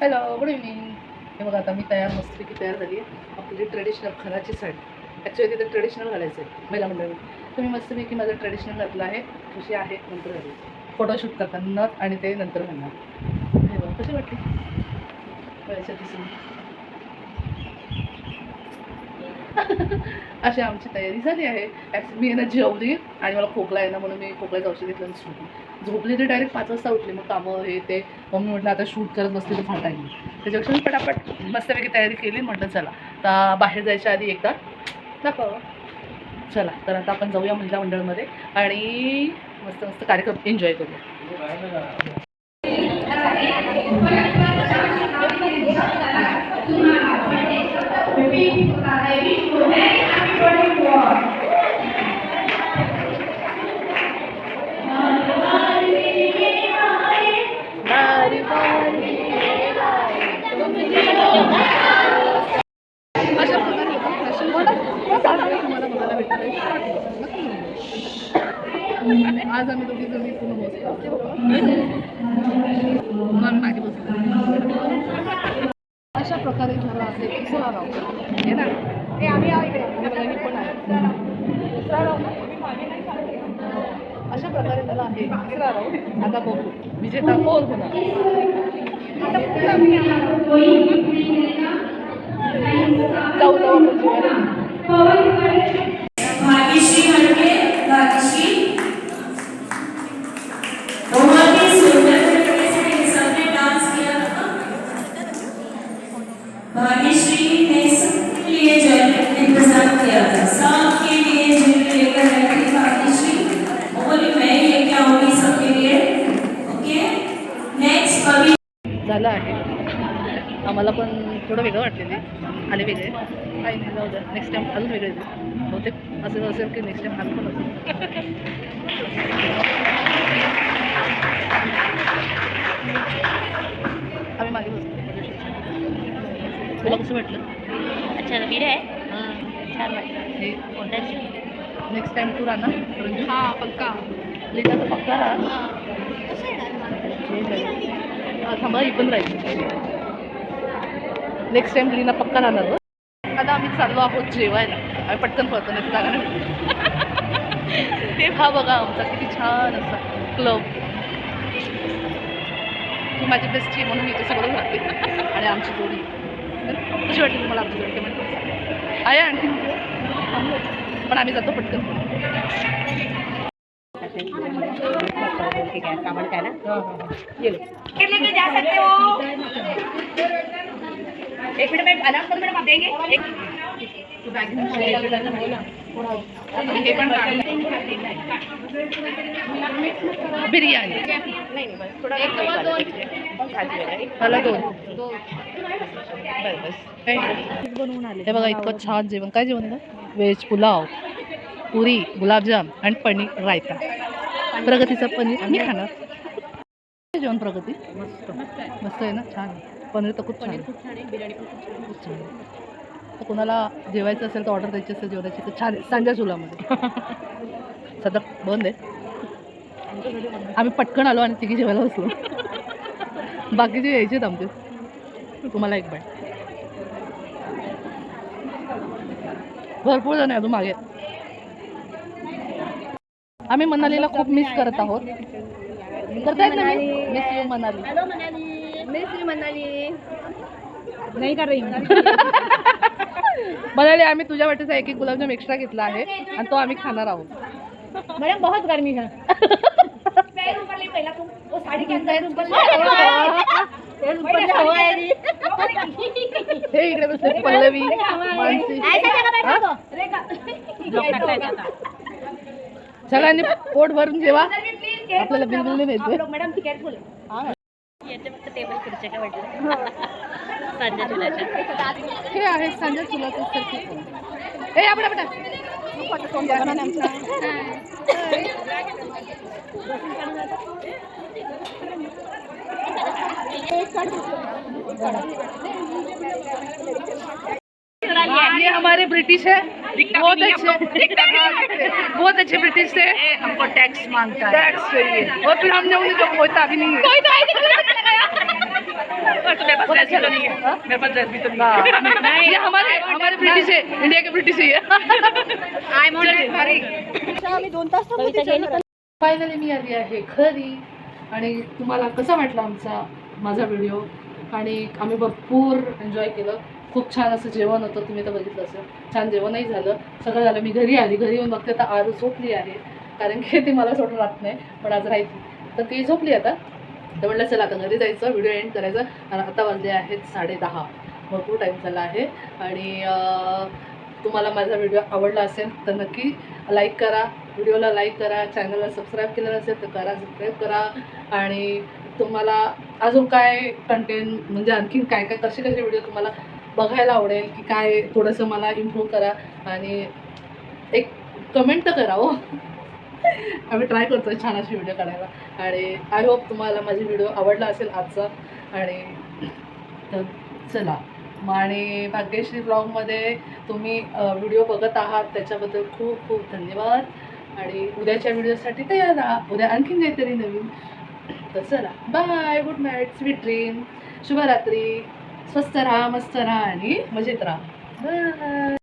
Hello good evening हे बघा आता मी तयार मस्तपैकी तयार झाली आहे आपली ट्रेडिशनल घराची साडी ॲक्च्युली तिथे ट्रेडिशनल घालायचं आहे महिला मंडळी तुम्ही मस्तपैकी माझं ट्रेडिशनल घातलं आहे. कशी आहे नंतर घालू. फोटोशूट करताना आणि ते नंतर घालणार. हे बघा कशी वाटली? वेळेच्या दिसून अशी आमची तयारी झाली आहे. ॲक्च्युली मी आहे ना जेवली आणि मला खोकला आहे ना म्हणून मी खोकल्याचं औषध घेतलं आणि झोपली. झोपली तर डायरेक्ट पाच वाजता उठली. मग कामं हे ते. मम्मी म्हटलं आता शूट करत बसली तर फाटा येईल. त्याच्यापेक्षा मी पटापट मस्तपैकी तयारी केली. म्हटलं चला आता बाहेर जायच्या आधी एकदा दाखवावं चला तर आता आपण जाऊया महिला मंडळमध्ये आणि मस्त मस्त कार्यक्रम एन्जॉय करूया. बारी आज आम्ही दोघी जणी पूर्ण बसतो मग मागे बसतो अशा प्रकारे झाला असेल तिसरा राऊंड हे ना हे आम्ही या इकडे हे बघा, ही पण आहे तिसरा राऊंड अशा प्रकारे झाला आहे तिसरा राऊंड आता बघू विजेता कोण होणार जाऊ जाऊ भाग्यश्री ने सबके लिए इंतजाम किया था। सबके लिए लेकर आई थी भाग्यश्री और बोली मैं लेके आऊंगी सबके लिए? ओके नेक्स्ट झालं आहे. आम्हाला पण थोडं वेगळं वाटलेली आले वेगळे. काही नाही जाऊ द्या. नेक्स्ट टाइम अजून वेगळे बहुतेक असं असेल की नेक्स्ट टाइम आम्ही पण असेल कसं वाटलं. अच्छा नवीन आहे? हां. छान वाटलं. हे कोणत्याची? नेक्स्ट टाइम तू राहणार? हा पक्का. लिहिता तर पक्का राहा थांबा ही पण राहील. नेक्स्ट टाइम लीना पक्का राहणार. आता आम्ही चाललो आहोत जेवायला. आम्ही पटकन पळतो नाही जागा नाही. ते हा बघा आमचा किती छान असा क्लब ही माझी बेस्टी आहे म्हणून मी इथे सगळं राहते आणि आमची जोडी. कशी वाटली तुम्हाला आमची जोडी कमेंट करून सांगा. आहे आणखी पण आम्ही जातो पटकन. ना जा सकते हो. एक मिनट में अनाउंस करूं मैडम आप देंगे एक हे पण बिर्याणी. दोन मला दोन हे बघा इतकं छान जेवण. काय जेवण व्हेज पुलाव पुरी गुलाबजाम आणि पनीर रायता. प्रगतीचं पनीर मी खाणार. जेवण प्रगती? मस्त. मस्त आहे ना? छान पनीर तर खूप छान आहे. खूप छान बिर्याणी पण खूप छान खूप छान आहे. तर कोणाला जेवायचं असेल तर ऑर्डर द्यायची असेल जेवणाची तर छान आहे. सांजा चुलामध्ये. सध्या बंद आहे. आम्ही पटकन आलो आणि तिघी जेवायला बसलो. बाकीचे यायचेत आमचे. तुम्हाला एक बाय भरपूर जण आहे अजून मागे. आम्ही मनालीला खूप मिस करत आहोत. करतायत ना miss you Manali. Hello Manali. Miss you Manali. नहीं कर रही मनाली आम्ही तुझ्या वाटेचा एक एक गुलाबजाम एक्स्ट्रा घेतला आहे आणि तो आम्ही खाणार आहोत. मैडम बहुत गर्मी है. पैर ऊपर ले पहला तुम वो साड़ी के अंदर ऊपर पैर ऊपर ले हवा इकडे बसले पल्लवी मानसी. ऐसा जगह बैठो? तो. रेखा सगळ्यांनी पोट भरून जेवा. आपल्याला नाही द्यायचं मैडम केअरफुल याचे फक्त टेबल हे आहे सर्किट. ए या ये हमारे ब्रिटिश है। बहुत अच्छे। बहुत अच्छे ब्रिटिश थे। हमको टैक्स माँगता है। टैक्स चाहिए। और फिर हमने उन्हें जो कोई भी नहीं है नहीं हमारे हमारे ब्रिटिश है इंडिया के ब्रिटिश ही है फायनली मी आली आहे खरी आणि तुम्हाला कसा वाटला आमचा माझा व्हिडिओ आणि आम्ही भरपूर एन्जॉय केलं खूप छान असं जेवण होतं तुम्ही. तर बघितलं असं छान जेवणही झालं सगळं झालं मी घरी आली घरी येऊन बघते तर आरू झोपली आहे कारण की ती मला सोडून राहत नाही पण आज राहायची तर ती झोपली आता तर म्हटलं चला आता घरी जायचं व्हिडिओ एंड करायचा. आणि आता वाजले आहेत साडे दहा भरपूर टाईम झाला आहे. आणि तुम्हाला माझा व्हिडिओ आवडला असेल तर नक्की लाईक करा. व्हिडिओला लाईक करा. चॅनलला सबस्क्राईब केलं नसेल तर करा सबस्क्राईब करा. आणि तुम्हाला अजून काय कंटेंट म्हणजे आणखीन काय काय कसे कसे व्हिडिओ तुम्हाला बघायला आवडेल की काय थोडंसं मला इम्प्रूव्ह करा. आणि एक कमेंट तर करा हो. आम्ही ट्राय करतो छान असे व्हिडिओ काढायला. आणि आय होप तुम्हाला माझी व्हिडिओ आवडला असेल आजचा. आणि तर चला. मग आणि भाग्यश्री ब्लॉगमध्ये तुम्ही व्हिडिओ बघत आहात. त्याच्याबद्दल खूप खूप धन्यवाद. आणि उद्याच्या व्हिडिओसाठी तयार राहा. उद्या आणखीन काहीतरी नवीन. तर चला. Bye good night sweet dream शुभरात्री. स्वस्त राहा मस्त राहा आणि मजेत राहा. बाय